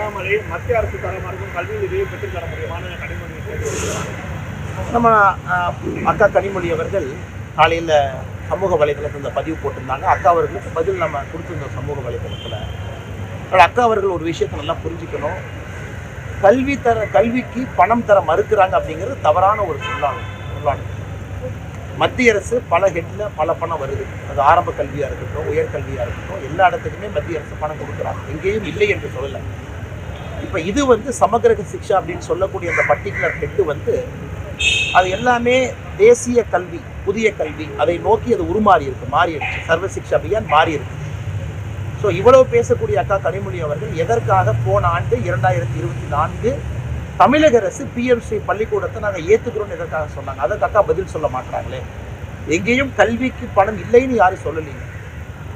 அண்ணாமலை மத்திய அரசு தரமாக இருக்கும் கல்வி உதவியை பெற்றுத்தர முடியுமான கனிமொழி நம்ம அக்கா கனிமொழி அவர்கள் காலையில் சமூக வலைதளத்தில் இந்த பதிவு போட்டிருந்தாங்க. அக்கா அவர்களுக்கு பதில் நம்ம கொடுத்துருந்தோம் சமூக வலைதளத்தில் ஆனால் அக்கா அவர்கள் ஒரு விஷயத்தை நல்லா புரிஞ்சுக்கணும். கல்வி தர கல்விக்கு பணம் தர மறுக்கிறாங்க அப்படிங்கிறது தவறான ஒரு சொல்லாகும் சொல்லாகும் மத்திய அரசு பல ஹெட்டில் பல பணம் வருது. அது ஆரம்ப கல்வியாக இருக்கட்டும் உயர்கல்வியாக இருக்கட்டும் எல்லா இடத்துக்குமே மத்திய அரசு பணம் கொடுக்குறாங்க. எங்கேயும் இல்லை என்று சொல்லலை. இப்போ இது வந்து சமகிரக சிக்ஷா அப்படின்னு சொல்லக்கூடிய அந்த பர்டிகுலர் ஹெட்டு வந்து அது எல்லாமே தேசிய கல்வி புதிய கல்வி அதை நோக்கி அது உருமாறி இருக்கு மாறி இருக்கு. சர்வ சிக்ஷா அபியான் மாறி இருக்கு. ஸோ இவ்வளவு பேசக்கூடிய அக்கா கனிமொழி அவர்கள் எதற்காக போன ஆண்டு இரண்டாயிரத்தி இருபத்தி நான்கு தமிழக அரசு பிஎம்சி பள்ளிக்கூடத்தை நாங்கள் ஏற்றுக்கிறோம்னு எதற்காக சொன்னாங்க? அதற்கு அக்கா பதில் சொல்ல மாட்டாங்களே எங்கேயும் கல்விக்கு பணம் இல்லைன்னு யாரும் சொல்லலைங்க.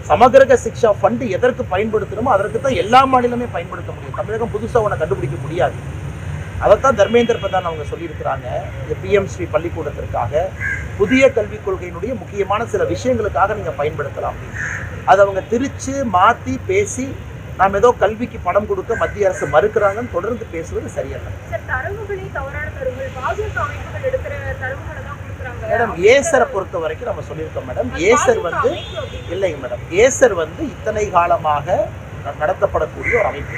சமகிரக சிக்ஷா ஃபண்டு எதற்கு பயன்படுத்தணுமோ அதற்கு தான் எல்லா மாநிலமே பயன்படுத்த முடியும். தமிழகம் புதுசாக ஒன்றை கண்டுபிடிக்க முடியாது. அதைத்தான் தர்மேந்திர பிரதான் அவங்க சொல்லியிருக்கிறாங்க இந்த பிஎம்ஸ்ரீ பள்ளிக்கூடத்திற்காக. புதிய கல்விக் கொள்கையினுடைய முக்கியமான சில விஷயங்களுக்காக நீங்கள் பயன்படுத்தலாம். அதை அவங்க திரிச்சு மாற்றி பேசி நாம் ஏதோ கல்விக்கு பணம் கொடுக்க மத்திய அரசு மறுக்கிறாங்கன்னு தொடர்ந்து பேசுவது சரியல்ல. மேடம் ஏசரை பொறுத்த வரைக்கும் நம்ம சொல்லியிருக்கோம் மேடம். ஏசர் வந்து இல்லைங்க மேடம். ஏசர் வந்து இத்தனை காலமாக நடத்தப்படக்கூடிய ஒரு அமைப்பு.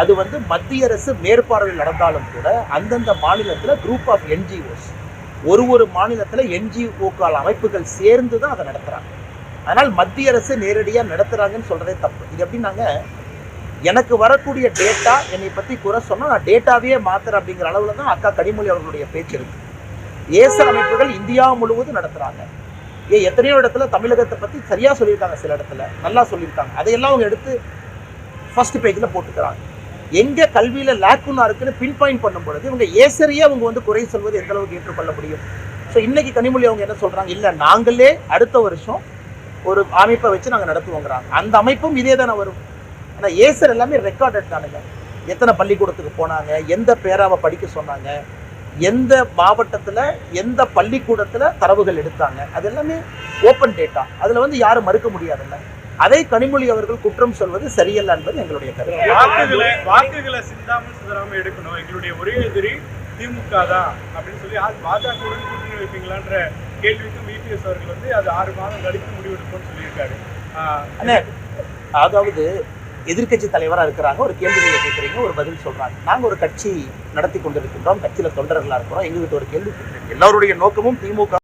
அது வந்து மத்திய அரசு மேற்பார்வையில் நடந்தாலும் கூட அந்தந்த மாநிலத்தில் குரூப் ஆஃப் என்ஜிஓஸ் ஒரு ஒரு மாநிலத்தில் என்ஜிஓக்கள் அமைப்புகள் சேர்ந்து தான் அதை நடத்துகிறாங்க அதனால் மத்திய அரசு நேரடியாக நடத்துகிறாங்கன்னு சொல்கிறதே தப்பு. இது எப்படின்னாங்க எனக்கு வரக்கூடிய டேட்டா என்னை பற்றி குறை சொன்னால் நான் டேட்டாவே மாத்துறேன் அப்படிங்கிற அளவில் தான் அக்கா கனிமொழி அவர்களுடைய பேச்சு இருக்கு. ஏசர் அமைப்புகள் இந்தியா முழுவதும் நடத்துகிறாங்க ஏன் எத்தனையோ இடத்துல தமிழகத்தை பற்றி சரியாக சொல்லியிருக்காங்க சில இடத்துல. நல்லா சொல்லியிருக்காங்க. அதையெல்லாம் அவங்க எடுத்து ஃபர்ஸ்ட் பேஜில் போட்டுக்கிறாங்க. எங்கே கல்வியில் லேக்குன்னா இருக்குன்னு பின் பாயிண்ட் பண்ணும் பொழுது இவங்க ஏசரியே அவங்க வந்து குறை சொல்வது எந்த அளவுக்கு ஏற்றுக்கொள்ள முடியும்? ஸோ இன்னைக்கு கனிமொழி அவங்க என்ன சொல்கிறாங்க இல்லை நாங்களே அடுத்த வருஷம் ஒரு அமைப்பை வச்சு நாங்கள் நடத்துவோங்கிறாங்க. அந்த அமைப்பும் இதே தானே வரும். ஆனால் ஏசர் எல்லாமே ரெக்கார்டட் தானுங்க. எத்தனை பள்ளிக்கூடத்துக்கு போனாங்க? எந்த பேராவை படிக்க சொன்னாங்க? எந்த மாவட்டத்தில் எந்த பள்ளிக்கூடத்தில் தரவுகள் எடுத்தாங்க. அது எல்லாமே ஓப்பன் டேட்டா அதில் வந்து யாரும் மறுக்க முடியாதுல்ல. அதை கனிமொழி அவர்கள் குற்றம் சொல்வது சரியல்ல என்பது எங்களுடைய கருத்து. வாக்குகளை வாக்குகளை சிந்தாமல் சிதறாம எடுக்கணும். எங்களுடைய ஒரே எதிரி திமுக தான் அப்படின்னு சொல்லி பாஜகவுடன் கூட்டணி வைப்பீங்களான்ற கேள்விக்கு விபிஎஸ் அவர்கள் வந்து அது ஆறு மாதம் கழித்து முடிவெடுப்போம்னு சொல்லியிருக்காரு. அதாவது எதிர்க்கட்சி தலைவராக இருக்கிறாங்க ஒரு கேள்விகளை கேட்குறீங்க ஒரு பதில் சொல்கிறாங்க நாங்கள் ஒரு கட்சி நடத்தி கொண்டிருக்கின்றோம் கட்சியில் தொண்டர்களாக இருக்கிறோம் எங்ககிட்ட ஒரு கேள்வி கேட்குறீங்க நோக்கமும் திமுக